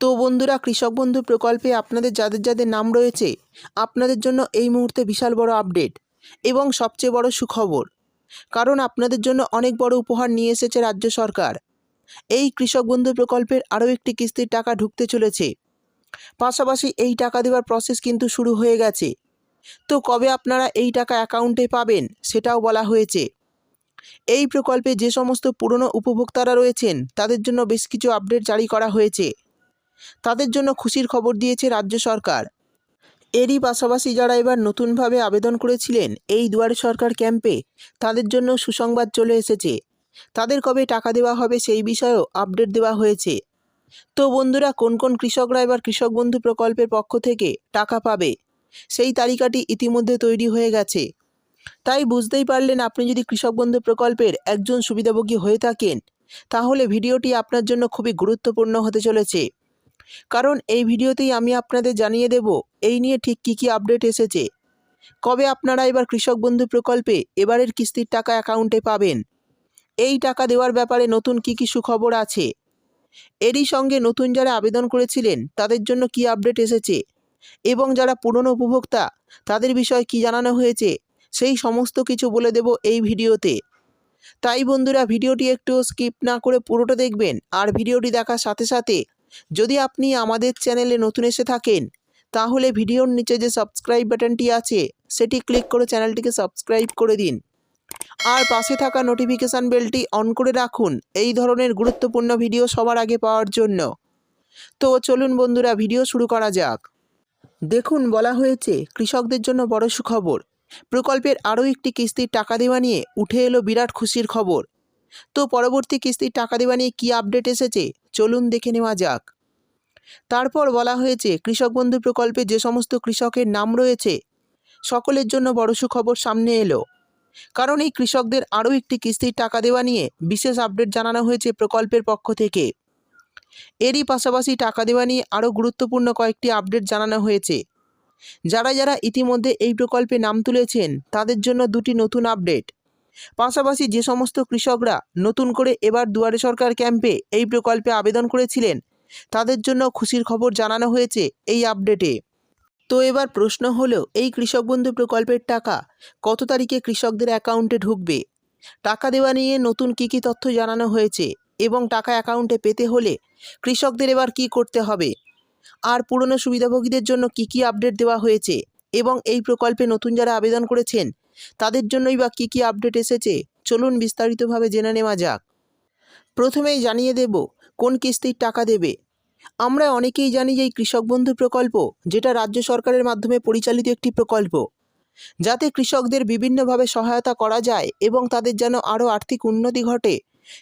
তো বন্ধুরা, কৃষক বন্ধু প্রকল্পে আপনাদের যাদের যাদের নাম রয়েছে, আপনাদের জন্য এই মুহূর্তে বিশাল বড় আপডেট এবং সবচেয়ে বড় সুখবর। কারণ আপনাদের জন্য অনেক বড় উপহার নিয়ে এসেছে রাজ্য সরকার। এই কৃষক বন্ধু প্রকল্পের আরও একটি কিস্তির টাকা ঢুকতে চলেছে। পাশাপাশি এই টাকা দেওয়ার প্রসেস কিন্তু শুরু হয়ে গেছে। তো কবে আপনারা এই টাকা অ্যাকাউন্টে পাবেন, সেটাও বলা হয়েছে। এই প্রকল্পে যে সমস্ত পুরনো উপভোক্তারা রয়েছেন, তাদের জন্য বেশ কিছু আপডেট জারি করা হয়েছে। তাদের জন্য খুশির খবর দিয়েছে রাজ্য সরকার। এরই পাশাপাশি যারা এবার নতুনভাবে আবেদন করেছিলেন এই দুয়ারে সরকার ক্যাম্পে, তাদের জন্য সুসংবাদ চলে এসেছে। তাদের কবে টাকা দেওয়া হবে সেই বিষয়েও আপডেট দেওয়া হয়েছে। তো বন্ধুরা, কোন কোন কৃষকরা এবার কৃষক বন্ধু প্রকল্পের পক্ষ থেকে টাকা পাবে, সেই তালিকাটি ইতিমধ্যে তৈরি হয়ে গেছে। তাই বুঝতেই পারলেন আপনি যদি কৃষক বন্ধু প্রকল্পের একজন সুবিধাভোগী হয়ে থাকেন, তাহলে ভিডিওটি আপনার জন্য খুবই গুরুত্বপূর্ণ হতে চলেছে। কারণ এই ভিডিওতেই আমি আপনাদের জানিয়ে দেব, এই নিয়ে ঠিক কী কী আপডেট এসেছে। কবে আপনারা এবার কৃষক বন্ধু প্রকল্পে এবারের কিস্তির টাকা অ্যাকাউন্টে পাবেন? এই টাকা দেওয়ার ব্যাপারে নতুন কী কী সুখবর আছে? এরই সঙ্গে নতুন যারা আবেদন করেছিলেন, তাদের জন্য কি আপডেট এসেছে? এবং যারা পুরনো উপভোক্তা, তাদের বিষয়ে কি জানানো হয়েছে? সেই সমস্ত কিছু বলে দেব এই ভিডিওতে। তাই বন্ধুরা, ভিডিওটি একটু স্কিপ না করে পুরোটা দেখবেন, আর ভিডিওটি দেখার সাথে সাথে যদি আপনি আমাদের চ্যানেলে নতুন এসে থাকেন, তাহলে ভিডিওর নিচে যে সাবস্ক্রাইব বাটনটি আছে, সেটি ক্লিক করে চ্যানেলটিকে সাবস্ক্রাইব করে দিন। আর পাশে থাকা নোটিফিকেশান বেলটি অন করে রাখুন, এই ধরনের গুরুত্বপূর্ণ ভিডিও সবার আগে পাওয়ার জন্য। তো চলুন বন্ধুরা, ভিডিও শুরু করা যাক। দেখুন, বলা হয়েছে, কৃষকদের জন্য বড় সুখবর। প্রকল্পের আরও একটি কিস্তির টাকা দেওয়া নিয়ে উঠে এলো বিরাট খুশির খবর। তো পরবর্তী কিস্তির টাকা দেওয়া নিয়ে কী আপডেট এসেছে? চলুন দেখে নেওয়া যাক। তারপর বলা হয়েছে, কৃষক বন্ধু প্রকল্পে যে সমস্ত কৃষকের নাম রয়েছে, সকলের জন্য বড় সুখবর সামনে এলো। কারণ এই কৃষকদের আরও একটি কিস্তির টাকা দেওয়া নিয়ে বিশেষ আপডেট জানানো হয়েছে প্রকল্পের পক্ষ থেকে। এরই পাশাপাশি টাকা দেওয়া নিয়ে আরও গুরুত্বপূর্ণ কয়েকটি আপডেট জানানো হয়েছে। যারা যারা ইতিমধ্যে এই প্রকল্পে নাম তুলেছেন, তাদের জন্য দুটি নতুন আপডেট পাশাপাশি যে সমস্ত কৃষকরা নতুন করে এবার দুয়ারে সরকার ক্যাম্পে এই প্রকল্পে আবেদন করেছিলেন, তাদের জন্য খুশির খবর জানানো হয়েছে এই আপডেটে। তো এবার প্রশ্ন হলো, এই কৃষক বন্ধু প্রকল্পের টাকা কত তারিখে কৃষকদের অ্যাকাউন্টে ঢুকবে? টাকা দেওয়া নিয়ে নতুন কী কী তথ্য জানানো হয়েছে এবং টাকা অ্যাকাউন্টে পেতে হলে কৃষকদের এবার কি করতে হবে? আর পুরনো সুবিধাভোগীদের জন্য কি কি আপডেট দেওয়া হয়েছে এবং এই প্রকল্পে নতুন যারা আবেদন করেছেন তাদের জন্যই বা কী কী আপডেট এসেছে? চলুন বিস্তারিতভাবে জেনে নেওয়া যাক। প্রথমেই জানিয়ে দেব, কোন কিস্তির টাকা দেবে? আমরা অনেকেই জানি যে এই কৃষক বন্ধু প্রকল্প, যেটা রাজ্য সরকারের মাধ্যমে পরিচালিত একটি প্রকল্প, যাতে কৃষকদের বিভিন্নভাবে সহায়তা করা যায় এবং তাদের যেন আরও আর্থিক উন্নতি ঘটে,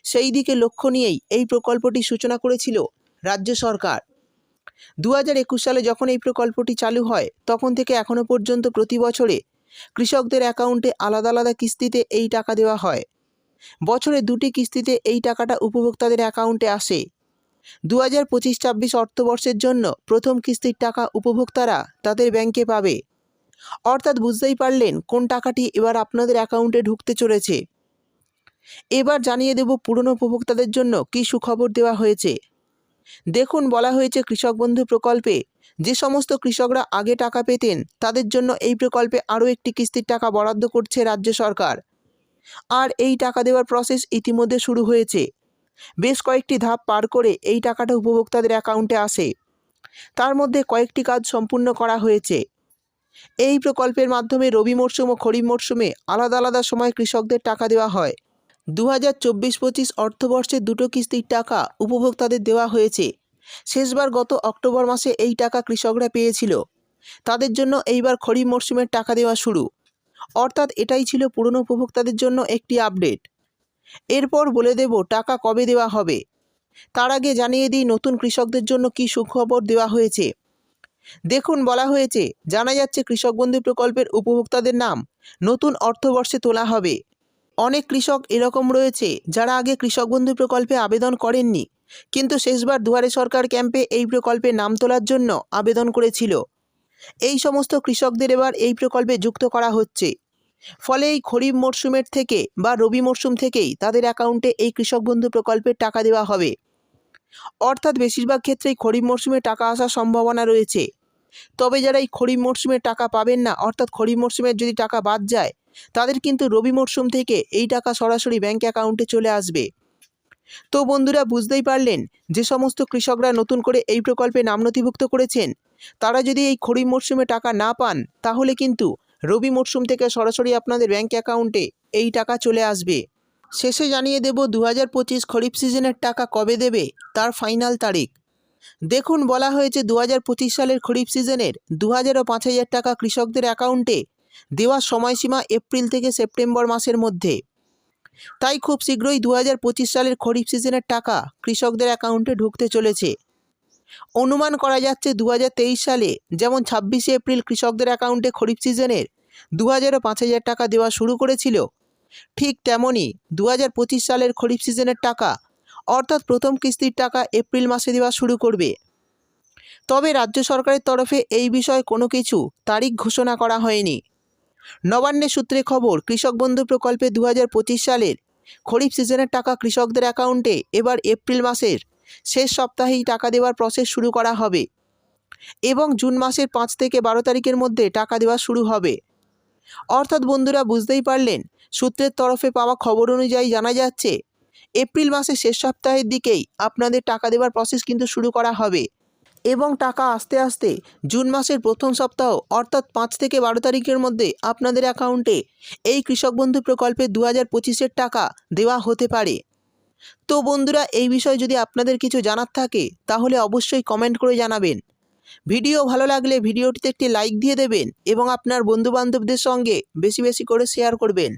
সেই দিকে লক্ষ্য নিয়েই এই প্রকল্পটি সূচনা করেছিল রাজ্য সরকার। দু হাজার একুশ সালে যখন এই প্রকল্পটি চালু হয়, তখন থেকে এখনও পর্যন্ত প্রতি বছরে কৃষকদের অ্যাকাউন্টে আলাদা আলাদা কিস্তিতে এই টাকা দেওয়া হয়। বছরে দুটি কিস্তিতে এই টাকাটা উপভোক্তাদের অ্যাকাউন্টে আসে। দু হাজার পঁচিশ ছাব্বিশ অর্থবর্ষের জন্য প্রথম কিস্তির টাকা উপভোক্তারা তাদের ব্যাংকে পাবে। অর্থাৎ বুঝতেই পারলেন কোন টাকাটি এবার আপনাদের অ্যাকাউন্টে ঢুকতে চলেছে। এবার জানিয়ে দেব পুরনো উপভোক্তাদের জন্য কী সুখবর দেওয়া হয়েছে। দেখুন বলা হয়েছে কৃষক বন্ধু প্রকল্পে, যে সমস্ত কৃষকরা আগে টাকা পেতেন, তাদের জন্য এই প্রকল্পে আরও একটি কিস্তির টাকা বরাদ্দ করছে রাজ্য সরকার। আর এই টাকা দেওয়ার প্রসেস ইতিমধ্যে শুরু হয়েছে। বেশ কয়েকটি ধাপ পার করে এই টাকাটা উপভোক্তাদের অ্যাকাউন্টে আসে। তার মধ্যে কয়েকটি কাজ সম্পূর্ণ করা হয়েছে। এই প্রকল্পের মাধ্যমে রবি মরশুম ও খরিফ মরশুমে আলাদা আলাদা সময় কৃষকদের টাকা দেওয়া হয়। দু হাজার চব্বিশ পঁচিশ অর্থবর্ষে দুটো কিস্তির টাকা উপভোক্তাদের দেওয়া হয়েছে। শেষবার গত অক্টোবর মাসে এই টাকা কৃষকরা পেয়েছিল। তাদের জন্য এইবার খরিফ মরশুমের টাকা দেওয়া শুরু। অর্থাৎ এটাই ছিল পুরনো উপভোক্তাদের জন্য একটি আপডেট। এরপর বলে দেব টাকা কবে দেওয়া হবে। তার আগে জানিয়ে দিই নতুন কৃষকদের জন্য কী সুখবর দেওয়া হয়েছে। দেখুন বলা হয়েছে, জানা যাচ্ছে কৃষক বন্ধু প্রকল্পের উপভোক্তাদের নাম নতুন অর্থবর্ষে তোলা হবে। অনেক কৃষক এরকম রয়েছে যারা আগে কৃষক বন্ধু প্রকল্পে আবেদন করেননি। কিন্তু শেষবার দুয়ারে সরকার ক্যাম্পে এই প্রকল্পে নাম তোলার জন্য আবেদন করেছিল। এই সমস্ত কৃষকদের এবার এই প্রকল্পে যুক্ত করা হচ্ছে। ফলে এই খরিফ মরশুমের থেকে বা রবি মরশুম থেকেই তাদের অ্যাকাউন্টে এই কৃষক বন্ধু প্রকল্পের টাকা দেওয়া হবে। অর্থাৎ বেশিরভাগ ক্ষেত্রেই খরিফ মরশুমে টাকা আসার সম্ভাবনা রয়েছে। তবে যারা এই খরিফ মরশুমে টাকা পাবেন না, অর্থাৎ খরিফ মরশুমের যদি টাকা বাদ যায়, তাদের কিন্তু রবি মরশুম থেকে এই টাকা সরাসরি ব্যাঙ্ক অ্যাকাউন্টে চলে আসবে। তো বন্ধুরা, বুঝতেই পারলেন যে সমস্ত কৃষকরা নতুন করে এই প্রকল্পে নাম নথিভুক্ত করেছেন, তারা যদি এই খরিফ মরশুমে টাকা না পান, তাহলে কিন্তু রবি মরশুম থেকে সরাসরি আপনাদের ব্যাঙ্ক অ্যাকাউন্টে এই টাকা চলে আসবে। শেষে জানিয়ে দেব দু হাজার পঁচিশ খরিফ সিজনের টাকা কবে দেবে? তার ফাইনাল তারিখ। দেখুন, বলা হয়েছে দু হাজার পঁচিশ সালের খরিফ সিজনের দু হাজার ও পাঁচ হাজার টাকা কৃষকদের অ্যাকাউন্টে দেওয়ার সময়সীমা এপ্রিল থেকে সেপ্টেম্বর মাসের মধ্যে। তাই খুব শীঘ্রই দু হাজার পঁচিশ সালের খরিফ সিজনের টাকা কৃষকদের অ্যাকাউন্টে ঢুকতে চলেছে। অনুমান করা যাচ্ছে দু হাজার তেইশ সালে যেমন ছাব্বিশে এপ্রিল কৃষকদের অ্যাকাউন্টে খরিফ সিজনের দু হাজার পাঁচ হাজার টাকা দেওয়া শুরু করেছিল, ঠিক তেমনই দু হাজার পঁচিশ সালের খরিফ সিজনের টাকা অর্থাৎ প্রথম কিস্তির টাকা এপ্রিল মাসে দেওয়া শুরু করবে। তবে রাজ্য সরকারের তরফে এই বিষয়ে কোনো কিছু তারিখ ঘোষণা করা হয়নি। নবান্নের সূত্রে খবর, কৃষক বন্ধু প্রকল্পে দু হাজার পঁচিশ সালের খরিফ সিজনের টাকা কৃষকদের অ্যাকাউন্টে এবার এপ্রিল মাসের শেষ সপ্তাহেই টাকা দেওয়ার প্রসেস শুরু করা হবে এবং জুন মাসের পাঁচ থেকে বারো তারিখের মধ্যে টাকা দেওয়া শুরু হবে। অর্থাৎ বন্ধুরা বুঝতেই পারলেন, সূত্রের তরফে পাওয়া খবর অনুযায়ী জানা যাচ্ছে এপ্রিল মাসের শেষ সপ্তাহের দিকেই আপনাদের টাকা দেওয়ার প্রসেস কিন্তু শুরু করা হবে। এবং টাকা আস্তে আস্তে জুন মাসের প্রথম সপ্তাহ অর্থাৎ পাঁচ থেকে বারো তারিখের মধ্যে আপনাদের অ্যাকাউন্টে এই কৃষক বন্ধু প্রকল্পে দু হাজার পঁচিশের টাকা দেওয়া হতে পারে। তো বন্ধুরা, এই বিষয়ে যদি আপনাদের কিছু জানার থাকে, তাহলে অবশ্যই কমেন্ট করে জানাবেন। ভিডিও ভালো লাগলে ভিডিওটিতে একটি লাইক দিয়ে দেবেন এবং আপনার বন্ধুবান্ধবদের সঙ্গে বেশি বেশি করে শেয়ার করবেন।